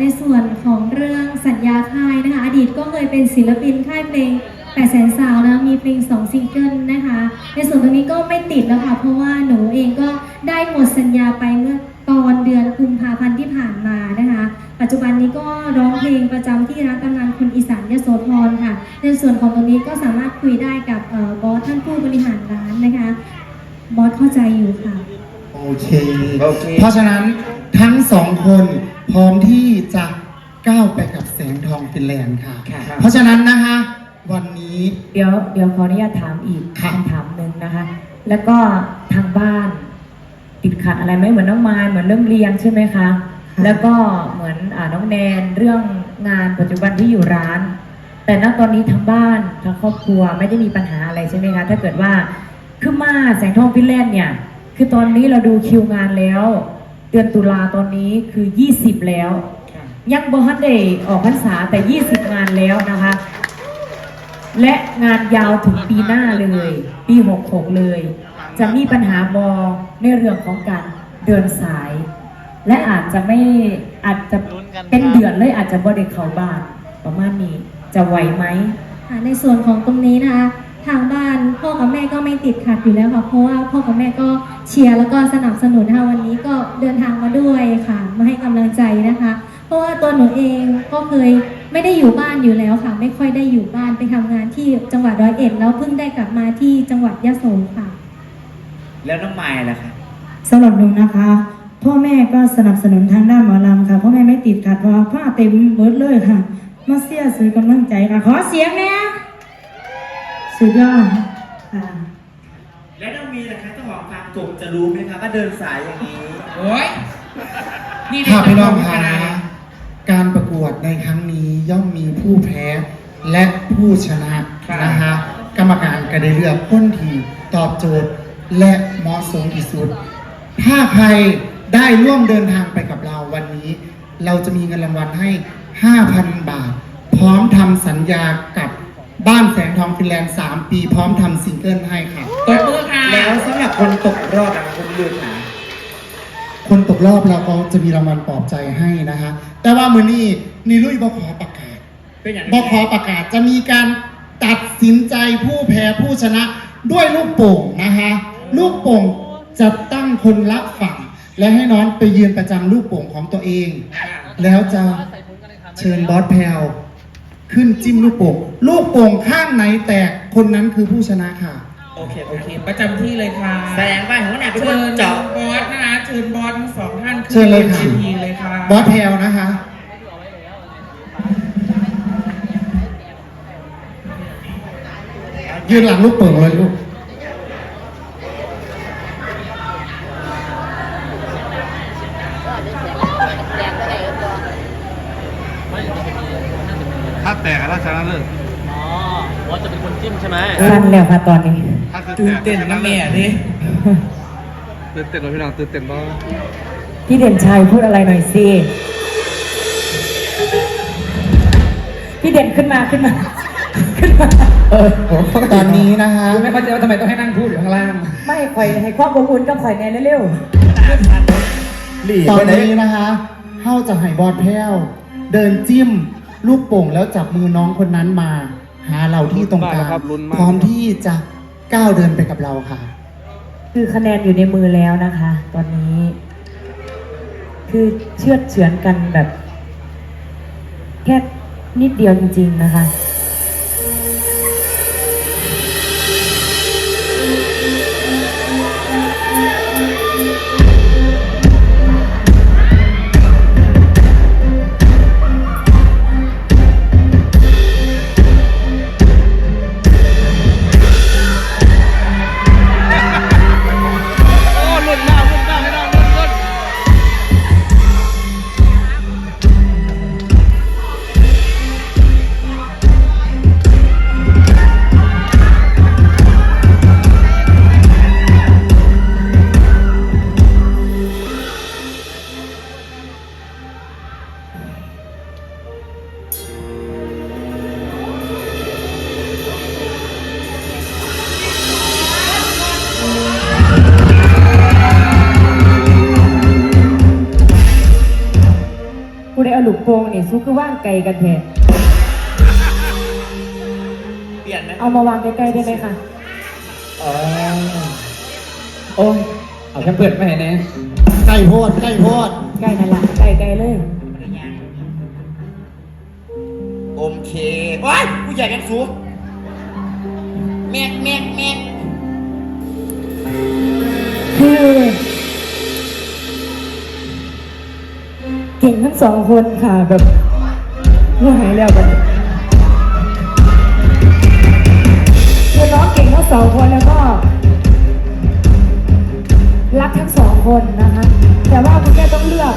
ในส่วนของเรื่องสัญญาค่ายนะคะ อดีตก็เคยเป็นศิลปินค่ายเพลง8 0 0 0 0สาวนะมีเพลง2ซิงเกิลนะคะ ในส่วนตรงนี้ก็ไม่ติดแล้วค่ะ เพราะว่าหนูเองก็ได้หมดสัญญาไปเมื่อตอนเดือนกุมภาพันธ์ที่ผ่านมานะคะ ปัจจุบันนี้ก็ร้องเพลงประจำที่ร้านกำนันคนอีสานยโสธรค่ะ ในส่วนของตรงนี้ก็สามารถคุยได้กับเอ่อบอสท่านผู้บริหารร้านนะคะ บอสเข้าใจอยู่ค่ะ โอเค โอเค เพราะฉะนั้น ทั้งสองคนพร้อมที่จะก้าวไปกับแสงทองฟินแลนด์ค่ะ ค่ะ เพราะฉะนั้นนะคะ วันนี้ เดี๋ยวเดี๋ยวขออนุญาตถามอีกครับคำถามหนึ่งนะคะ แล้วก็ทางบ้าน ติดขัดอะไรไหมเหมือนน้องมายเหมือนเรื่องเรียนใช่ไหมคะ แล้วก็เหมือนอ่าน้องแนนเรื่องงานปัจจุบันที่อยู่ร้าน แต่ณตอนนี้ทางบ้านทางครอบครัวไม่ได้มีปัญหาอะไรใช่ไหมคะ ถ้าเกิดว่าคือมาแสงทองฟินแลนด์เนี่ย คือตอนนี้เราดูคิวงานแล้วเดือนตุลาตอนนี้คือ 20 แล้ว ยังบ่ฮันเดออกพรรษาแต่ 20 งานแล้วนะคะ และงานยาวถึงปีหน้าเลย ปี 66 เลย จะมีปัญหาบอในเรื่องของการเดินสาย และอาจจะไม่อาจจะเป็นเดือนเลยอาจจะบ่ได้เข้าบ้านประมาณนี้จะไหวไหมค่ะในส่วนของตรงนี้นะคะ ทางบ้านพ่อกับแม่ก็ไม่ติดขัดอยู่แล้วค่ะ เพราะว่าพ่อกับแม่ก็เชียร์แล้วก็สนับสนุนนะคะวันนี้ก็เดินทางมาด้วยค่ะ มาให้กำลังใจนะคะ เพราะว่าตัวหนูเองก็เคยไม่ได้อยู่บ้านอยู่แล้วค่ะ ไม่ค่อยได้อยู่บ้านไปทำงานที่จังหวัดร้อยเอ็ดแล้วเพิ่งได้กลับมาที่จังหวัดยะโสค่ะ แล้วน้องไม้ล่ะคะสำหรับหนูนะคะ พ่อแม่ก็สนับสนุนทางด้านหมอลำค่ะพ่อแม่ไม่ติดขัดเพราะว่าผ้าเต็มเบิร์ดเลยค่ะ มาเสียซื้อกำลังใจค่ะขอเสียงแน่ สุดยอดค่ะแล้วน้องมีล่ะคะเจ้าของฟาร์มกบจะรู้ไหมคะว่าเดินสายอย่างนี้โอ้ยนี่ค่ะพี่น้องเจ้าขค่ะอะไรการประกวดในครั้งนี้ย่อมมีผู้แพ้และผู้ชนะนะคะกรรมการก็ได้เลือกคนที่ตอบโจทย์และเหมาะสมที่สุด ถ้าใครได้ร่วมเดินทางไปกับเราวันนี้ เราจะมีเงินรางวัลให้ 5,000 บาท พร้อมทำสัญญากับ บ้านแสงทองฟินแลนด์ 3 ปีพร้อมทำซิงเกิลให้ค่ะ ตบมือค่ะ แล้วสำหรับคนตกรอบอะคุณลืมนะคนตกรอบเราก็จะมีรางวัลปลอบใจให้นะคะ แต่ว่ามือนี้นีลุยบอขอประกาศเป็นอย่างบอขอประกาศจะมีการตัดสินใจผู้แพ้ผู้ชนะด้วยลูกโป่งนะคะ ลูกโป่งจะตั้งคนละฝั่ง และให้น้องไปยืนประจำลูกโป่งของตัวเอง แล้วจะเชิญบอสแพลว ขึ้นจิ้มลูกโป่งลูกโป่งข้างไหนแตกคนนั้นคือผู้ชนะค่ะ โอเค โอโอเคเค ประจำที่เลยค่ะแสดงว่าหัวหน้าเป็นคเชินญเจาะบอสนะคะเชิญบอสทั้งสองท่านขึ้นเชิญเลยค่ะวทีเลยค่ะบอสแพลวนะคะ ยืนหลังลูกโป่งเลยลูก ถ้าแตกก็ชนะเลิศอ๋อว่าจะเป็นคนจิ้มใช่ไหมสั้นแล้วค่ะตอนนี้ถ้าคือตื่นเต้นนะแม่ดิตื่นเต้นเลยพี่น้องตื่นเต้นบ้างพี่เด่นชัยพูดอะไรหน่อยสิพี่เด่นขึ้นมาขึ้นมา ขึ้นมาเออตอนนี้นะคะไม่เข้าใจว่าทำไมต้องให้นั่งพูดอยู่ข้างล่าง ไม่ข่อยให้ความอบอุ่นกับข่อยแน่เร็วหลีตอนไปไหนนี้นะคะเข้าจะให้บอสแพ้ว เดินจิ้ม ลูกโป่งแล้วจับมือน้องคนนั้นมา หาเราที่ตรงกลางพร้อมที่จะก้าวเดินไปกับเราค่ะๆคือคะแนนอยู่ในมือแล้วนะคะ ตอนนี้ คือเชื่อดเฉือนกันแบบ แค่นิดเดียวจริง ๆ นะคะ ลูกโป่งนี่ซุกคือว่างไกลกันแท้เปลี่ยนนะเอามาวางใกล้ๆได้ไหมคะอ๋อโอ้ยเอาแค่เปิดไม่เห็นแน่ใกล้โพดใกล้โพดใกล้นั่นละไกลๆเลย โอเคโอ้ยผู้ใหญ่กันสูงแมกแมกแมก ก่งทั้งสองคนค่ะแบบว่าหายแล้วกันคือน้องเก่งทั้งสองคนแล้วก็ รักทั้งสองคนนะคะ แต่ว่าคุณแม่ต้องเลือก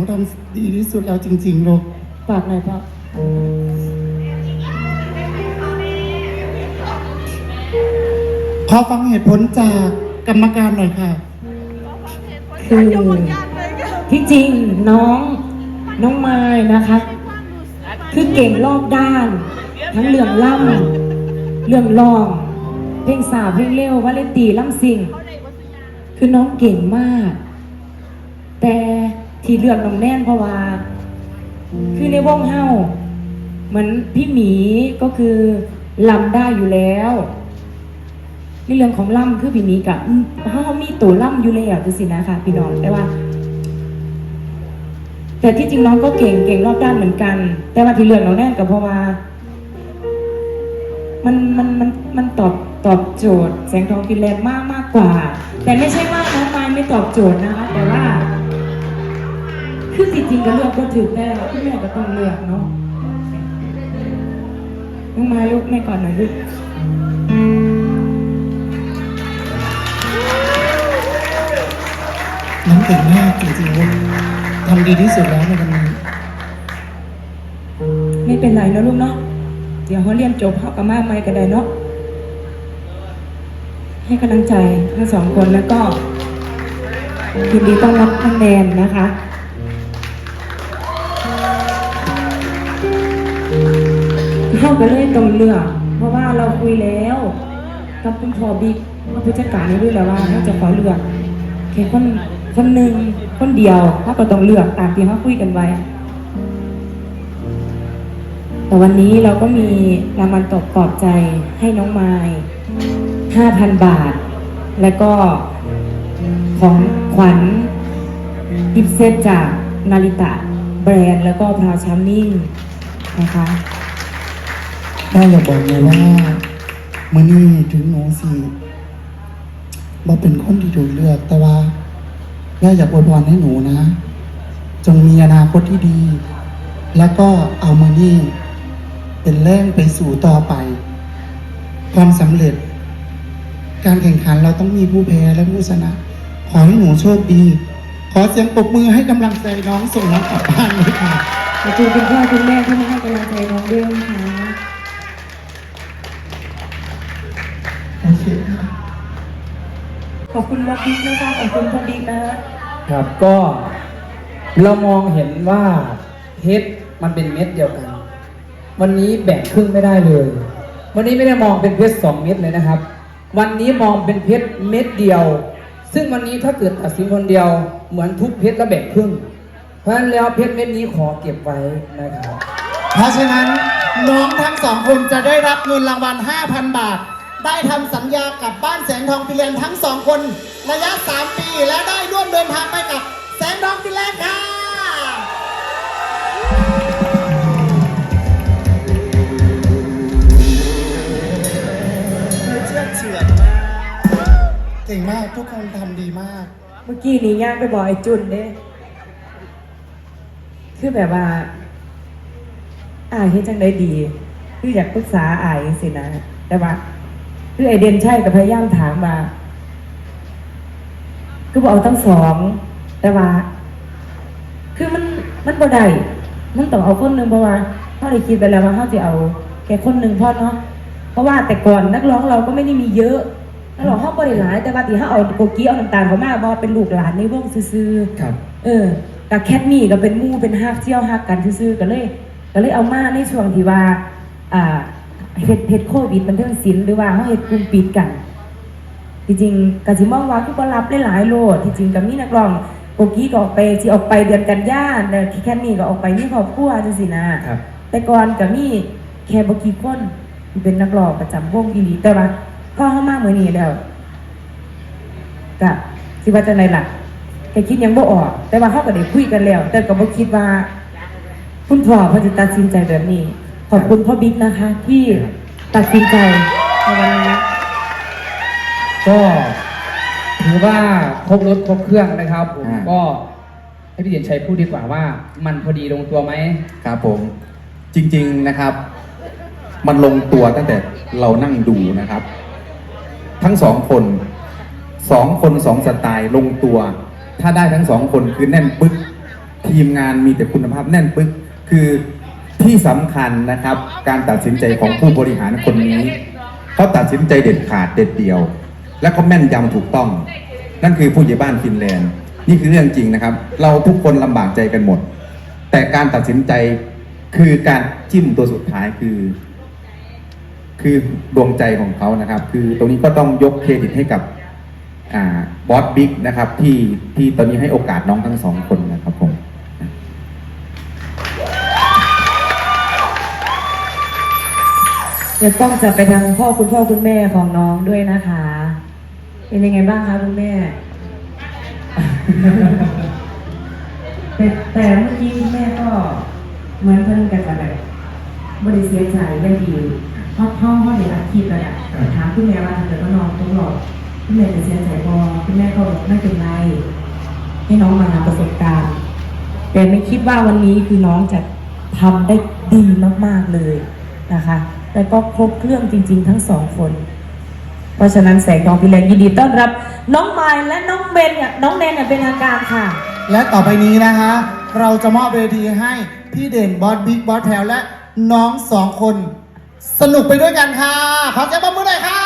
หนูทำดีที่สุดแล้วจริงๆลูกฝากหน่อยพ่อขอฟังเหตุผลจากกรรมการหน่อยค่ะ คือที่จริงน้องน้องไม้นะคะ คือเก่งรอบด้าน ทั้งเรื่องล่ำเรื่องร้อง เพลงสาวเพลงเร็ววาเลนตีล่ำซิงคือน้องเก่งมาก แต่ ที่เลือกน้องแน่นเพราะว่า คือในวงเฮาเหมือนพี่หมีก็คือลำได้อยู่แล้วในเรื่องของล่ำคือพี่หมีกับเฮามีตัวล่ำอยู่แล้วจังสินะคะพี่น้องแต่ว่า แต่ที่จริงน้องก็เก่งเก่งรอบด้านเหมือนกัน แต่ว่าที่เลือกน้องแน่นก็เพราะว่า มันมันมันมันตอบตอบโจทย์ แสงทองฟินแลนมากมากกว่า แต่ไม่ใช่ว่าน้องไม้ไม่ตอบโจทย์นะคะแต่ว่า คือจริงๆก็เลือกก็ถึงได้แล้วพี่แม่ก็ต้องเลือกเนาะน้องไม้ลูกแม่ก่อนหน่อยลูกน้องเก่งมากจริงๆลูกทำดีที่สุดแล้วในวันนี้ไม่เป็นไรนะลูกเนาะเดี๋ยวเขาเรียนจบเขาก็มาใหม่ก็ได้เนาะให้กำลังใจทั้งสองคนแล้วก็ยินดีต้อนรับทั้งแนนนะคะ เข้าไปเลยตรงเลือกเพราะว่าเราคุยแล้วกับคุณพ่อบิ๊กผู้จัดการนี่ด้วยแล้วว่าเราจะขอเลือกแค่คนคนหนึ่งคนเดียวเขาก็ต้องเลือกตามที่เขาคุยกันไว้ แต่วันนี้เราก็มีรางวัลตอบปลอบใจให้น้องไม้5,000บาท แล้วก็ของขวัญกิฟต์เซตจากนาริตะแบรนด์ แล้วก็พราวชามิ่งนะคะ แม่อยากบอกเลยว่ามื่อนี้ถึงหนูสิบ่เป็นคนที่ถูกเลือก แต่ว่าแม่อยากอวยพรให้หนูนะ จงมีอนาคตที่ดี แล้วก็เอามือนี่เป็นแรงไปสู่ต่อไป ความสำเร็จ การแข่งขันเราต้องมีผู้แพ้และผู้ชนะ ขอให้หนูโชคดี ขอเสียงปรบมือให้กำลังใจน้องส่งน้องกลับบ้านเลยค่ะขอบคุณคุณพ่อคุณแม่ที่มาให้กำลังใจน้องด้วยนะคะ ขอบคุณวัดบิ๊กนะคะขอบคุณพ่อบิ๊กนะครับก็เรามองเห็นว่าเพชรมันเป็นเม็ดเดียวกัน วันนี้แบ่งครึ่งไม่ได้เลย วันนี้ไม่ได้มองเป็นเพชรสองเม็ดเลยนะครับ วันนี้มองเป็นเพชรเม็ดเดียว ซึ่งวันนี้ถ้าเกิดตัดสินคนเดียวเหมือนทุกเพชรแล้วแบ่งครึ่ง เพราะฉะนั้นแล้วเพชรเม็ดนี้ขอเก็บไว้นะครับ เพราะฉะนั้นน้องทั้งสองคนจะได้รับเงินรางวัล 5,000 บาท ได้ทำสัญญากับบ้านแสงทองฟิแลนทั้งสองคนระยะ 3 ปีและได้ร่วมเดินทางไปกับแสงทองฟิแลนค่ะเก่งมากทุกคนทำดีมาก เมื่อกี้นี้ย่างไปบอกไอ้จุนเด้คือแบบว่าอายเห็นจังได้ดี คืออยากปรึกษาอายสินะ แต่ว่า คือไอเดนใช่กับพยายามถามมาก็บอกเอาตั้งสอง แต่ว่า คือมันมันบ่ได้มันต้องเอาคนหนึ่งเพราะว่าเขาเลยคิดไปแล้วว่าเขาจะเอาแค่คนหนึ่งพอเนาะเพราะว่าแต่ก่อนนักร้องเราก็ไม่ได้มีเยอะนักร้องเขาบริหลาย แต่ว่าที่เขาเอาโกกี้เอาน้ำตาลเขามาบอเป็นลูกหลานในวงซื่อๆครับ เออกับแคทมี่ก็เป็นหมู่เป็นฮักเที่ยวฮักกันซื่อๆก็เลย ก็เลยเอามาในช่วงที่ว่าอ่า เฮ็ดเฮ็ดโควิดมันเรื่องศิลป์หรือว่าเขาเฮ็ดกลุ่มปิดกันที่จริงก็สิมองว่าคือบ่รับหลายๆโลดที่จริงก็มีนักร้องโกกี้ก็ออกไปสิออกไปเดือนกันยายนแต่แคทมี่ก็ออกไปมีครอบครัวจังซี่นะครับแต่ก่อนก็มีแค่บ่กี่คนที่เป็นนักร้องประจำวงอีหลีแต่ว่าพอเฮามามื้อนี้แล้วก็คิดว่าจะไหนล่ะแกคิดยังบ่ออก แต่ว่าเขาก็ได้คุยกันแล้ว แต่ก็บ่คิดว่า คุณพ่อเขาจะตัดสินใจแบบนี้ ขอบคุณพ่อบิ๊กนะคะ ที่ ตัดสินใจในวันนี้ ก็ถือว่าครบรถครบเครื่องนะครับผมอ่า ก็ให้พี่เด่นชัยพูดดีกว่าว่า มันพอดีลงตัวไหม ครับผมจริงๆนะครับ มันลงตัวตั้งแต่เรานั่งดูนะครับ ทั้งสองคนสองคนสองสไตล์ลงตัว ถ้าได้ทั้งสองคนคือแน่นปึ๊กทีมงานมีแต่คุณภาพแน่นปึ๊กคือ ที่สำคัญนะครับ การตัดสินใจของผู้บริหารคนนี้เขาตัดสินใจเด็ดขาดเด็ดเดียว และเขาแม่นยำถูกต้อง นั่นคือผู้ใหญ่บ้านฟินแลนด์ นี่คือเรื่องจริงนะครับ เราทุกคนลำบากใจกันหมด แต่การตัดสินใจคือการจิ้มตัวสุดท้ายคือ คือดวงใจของเขานะครับ คือตรงนี้ก็ต้องยกเครดิตให้กับอ่าบอสบิ๊กนะครับ ที่ที่ตอนนี้ให้โอกาสน้องทั้งสองคนนะครับผม เดี๋ยวต้องจะไปทางพ่อคุณพ่อคุณแม่ของน้องด้วยนะคะ เป็นยังไงบ้างคะคุณแม่ แต่แต่เมื่อกี้คุณแม่ก็เหมือนเพิ่นกันอะไรบริเสียใจยังดีเพราะพ่อพ่อเดี๋ยวอาชีพแล้วอะถามคุณแม่ว่าถ้าเกิดว่าน้องต้องหลอดคุณแม่จะเสียใจบอคุณแม่ก็บอกไม่เป็นไรให้น้องมาหาประสบการณ์แต่ไม่คิดว่าวันนี้คือน้องจะทำได้ดีมาก ๆ เลยนะคะ แล้วก็ครบเครื่องจริง ๆ ทั้งสองคน เพราะฉะนั้นแสงทองพิแรงยินดีต้อนรับ น้องไมล์และน้องเบนเนี่ยน้องเนนเนี่ยเป็นอาการค่ะ และต่อไปนี้นะคะเราจะมอบเวทีให้พี่เด่นบอสบิ๊กบอสแถวและน้องสองคน สนุกไปด้วยกันค่ะ ขอแก้บมือหน่อยค่ะ